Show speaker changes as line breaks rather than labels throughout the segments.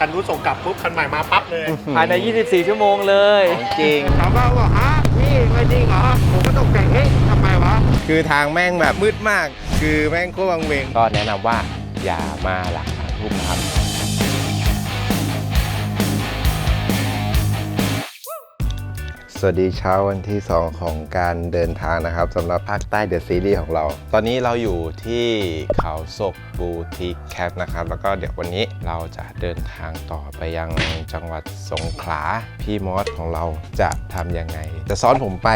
คันนู้นส่งกลับปุ๊บคันใหม่มาปั๊บเลย
ภายใน 24 ชั่วโมงเลย
จริง
ถามว่าว่าฮะพี่ไม่จริงเหรอผมก็ตกใจเฮ้ยทำไมวะ
คือทางแม่งแบบมืดมาก คือแม่งโคตรวังเวง
ก็แนะนำว่าอย่ามาหลังสามทุ่มนะครับ
สวัสดีเช้าวันที่ 2 ของการเดินทางนะครับสำหรับภาคใต้เดอะซีรีส์ของเรา ตอนนี้เราอยู่ที่เขาศกบูติแคทนะครับ แล้วก็เดี๋ยววันนี้เราจะเดินทางต่อไปยังจังหวัดสงขลาพี่มอสของเราจะทำยังไง จะซ้อนผมไป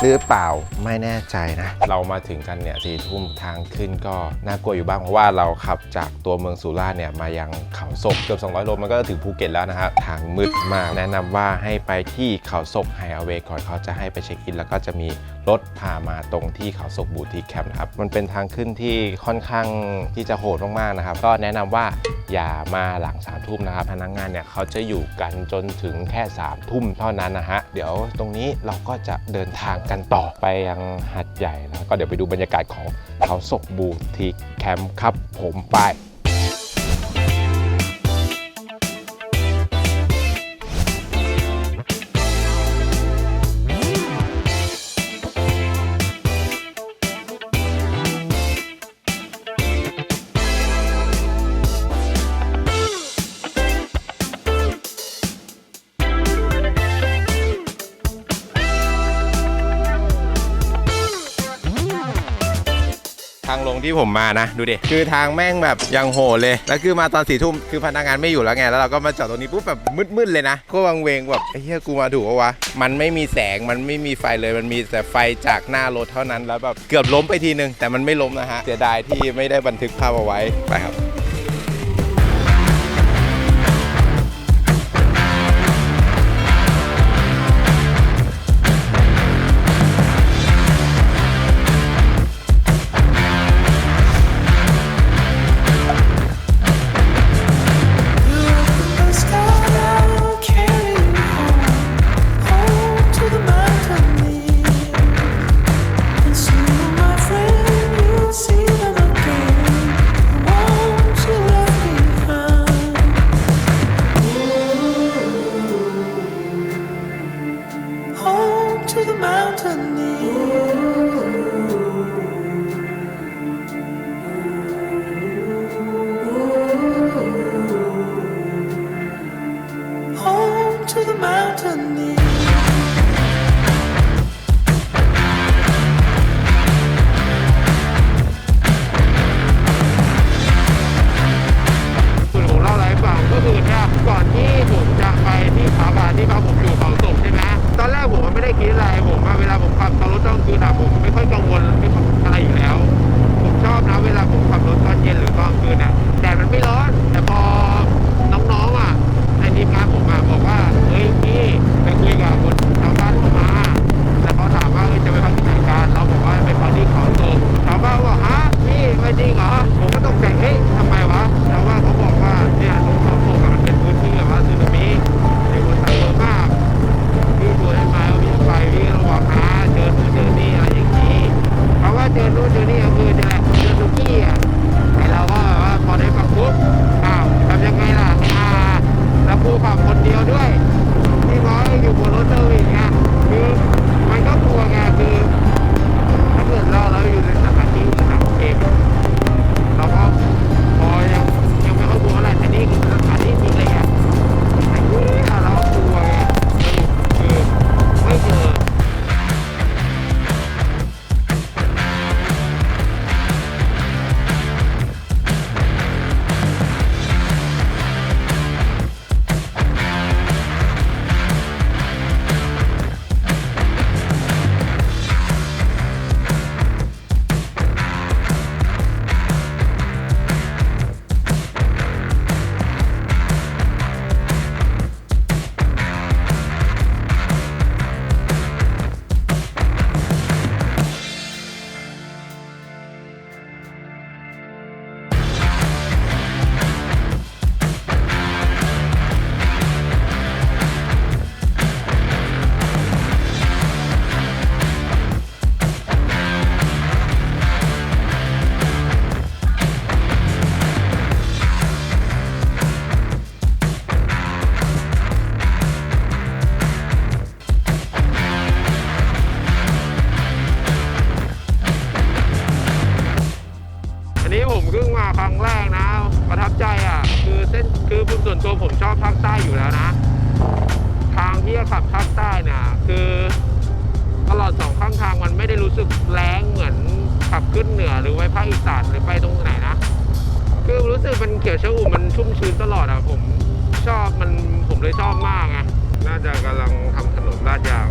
หรือเปล่าไม่แน่ใจนะ เรามาถึงกันเนี่ยสี่ทุ่มทางขึ้นก็น่ากลัวอยู่บ้างเพราะว่าเราขับจากตัวเมืองสุราษฎร์เนี่ยมายังเขาศกเกือบ200โลมันก็ถึงภูเก็ตแล้วนะครับทางมืดมากแนะนำว่าให้ไปที่เขาศกไฮเอาเวก่อนเขาจะให้ไปเช็คอิน แล้วก็จะมีรถพามาตรงที่เขาศกบูติแคมป์นะครับ มันเป็นทางขึ้นที่ค่อนข้างที่จะโหดมากๆนะครับ ก็แนะนำว่าอย่ามาหลังสามทุ่มนะครับ พนักงานเนี่ยเขาจะอยู่กันจนถึงแค่3ามทุ่มเท่านั้นนะฮะ เดี๋ยวตรงนี้เราก็จะเดินทางกันต่อไปยังหัดใหญ่แล้วก็เดี๋ยวไปดูบรรยากาศของเขาศกบูติแคมป์ครับผมไป ลงที่ผมมานะ ดูดิคือทางแม่งแบบยังโหดเลย แล้วคือมาตอนสี่ทุ่มคือพนักงานไม่อยู่แล้วไงแล้วเราก็มาจอดตรงนี้ปุ๊บแบบมืดๆเลยนะก็วังเวงแบบเหี้ยกูมาถูกปะวะมันไม่มีแสงมันไม่มีไฟเลยมันมีแต่ไฟจากหน้ารถเท่านั้นแล้วแบบเกือบล้มไปทีนึงแต่มันไม่ล้มนะฮะเสียดายที่ไม่ได้บันทึกภาพเอาไว้ไปครับ
บขึ้นเหนือหรือไปภาคอีสานหรือไปตรงไหนนะ คือรู้สึกมันเขียวชอุ่มมันชุ่มชื้นตลอดอะผมชอบมันผมเลยชอบมากไงน่าจะกำลังทำถนนลาดยาง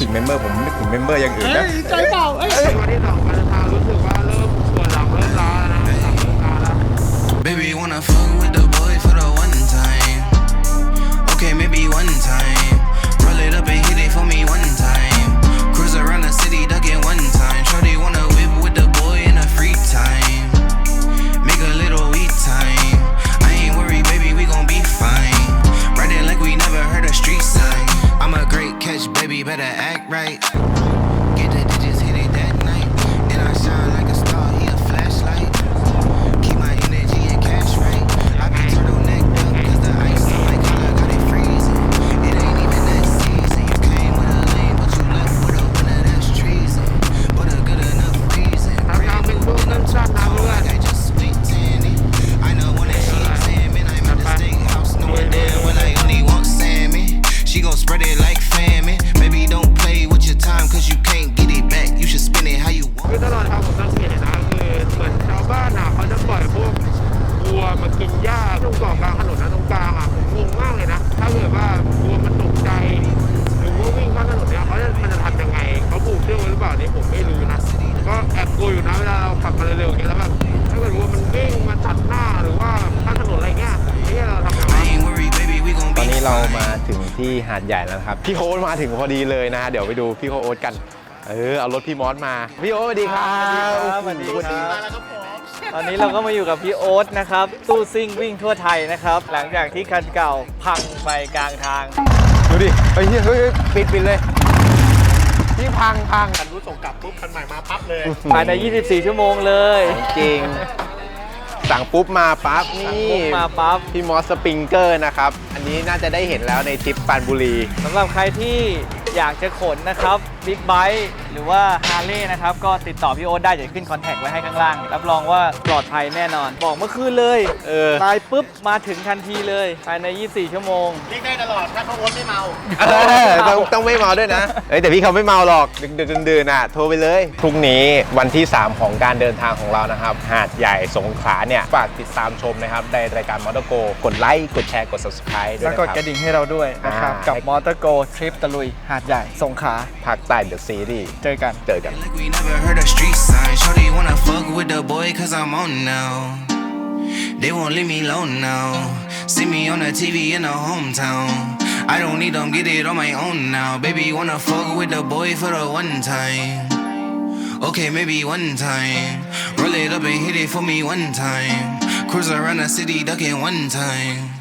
ถึงเมมเบอ
ร์ผมนึกถึงเมมเบอร์อย่างอื่นนะ
วันที่สองการเดินทางรู้สึกว่าเริ่มปวดหลังเริ่มล้าแล้วนะหลังเริ่มล้าแล้ว
Baby, wanna fuck with the boy for the one time. Okay, maybe one time. Roll it up and hit it for me one time. Cruise around the city, duck it one time. Better act right.
จะปล่อยพวกวัวมากินหญ้าตรงเกาะกลางถนนนะตรงกลางอะผมงงมากเลยนะ ถ้าเกิดว่าวัวมันตกใจหรือว่าวิ่งข้ามถนนเนี่ยเขาจะมันจะทำยังไงเขาผูกเชือกไว้หรือเปล่าเนี่ยผมไม่รู้นะก็แอบกลัวอยู่นะเวลาเราขับมาเร็วๆอย่างเงี้ยแล้วแบบถ้าเกิดวัวมันวิ่งมาตัดหน้าหรือว่าข้ามถนนอะไรเงี้ยไอ้เงี้ยเราทำยังไง
I ain't worried, baby, we gon'
ตอน
be
นี้เรา
fine.
มาถึงที่หาดใหญ่แล้วนะครับพี่โอ๊ตมาถึงพอดีเลยนะฮะเดี๋ยวไปดูพี่โอ๊ตกัน เออเอารถพี่มอสมาพี่โอ๊ตสวัสดีครับ
สวัสดีครับ ตอนนี้เราก็มาอยู่กับพี่โอ๊ตนะครับ ตู้ซิ่งวิ่งทั่วไทยนะครับ หลังจากที่คันเก่าพังไปกลางทาง
ดูดิเฮ้ยเฮ้ยเฮ้ยปิดปิดเลยพี่พังพัง
คันรู้ส่งกลับปุ๊บคันใหม่มาปั๊บเลย
ภายใน 24 ชั่วโมงเลย
จริง สั่งปุ๊บมาปั๊บนี่
ปุ๊บมาปั๊บ
พี่มอสสปริงเกอร์นะครับ อันนี้น่าจะได้เห็นแล้วในทริปปรานบุรี
สำหรับใครที่อยากจะขนนะครับบิ๊กไบค์หรือว่าฮาร์เลย์นะครับ ก็ติดต่อพี่โอ๊ตได้เดี๋ยวขึ้นคอนแทคไว้ให้ข้างล่าง รับรองว่าปลอดภัยแน่นอน บอกเมื่อคืนเลย
เออ
ตายปุ๊บมาถึงทันทีเลยภายใน 24 ชั่วโมง
เรียกได้ตลอด ถ้าเขาโอ๊ตไม่เมา
เออต้องต้องไม่เมาด้วยนะเอ้ยแต่พี่เขาไม่เมาหรอกดึกดึกๆดื่นๆอะโทรไปเลยพรุ่งนี้วันที่ 3 ของการเดินทางของเรานะครับ หาดใหญ่สงขลาเนี่ยฝากติดตามชมนะครับในรายการมอเตอร์โกกดไลค์กดแชร์กด subscribe ด้วย
แล้ว
นะ
กด
ครั
กระดิ่งให้เราด้วยนะครับ
อ่า
กับมอเตอร์โกทริปตะลุย หาดใหญ่สงขลา
ภา คใต้เดอะซีรีส์
เจอกัน
เจอกัน
Like we never heard a street sign. Shorty wanna fuck with the boy cause I'm on now. They won't leave me alone now. See me on the TV in the hometown. I don't need them, get it on my own now. Baby wanna fuck with the boy for the one time. Okay, maybe one time. Roll it up and hit it for me one time. Cruise around the city, ducking one time.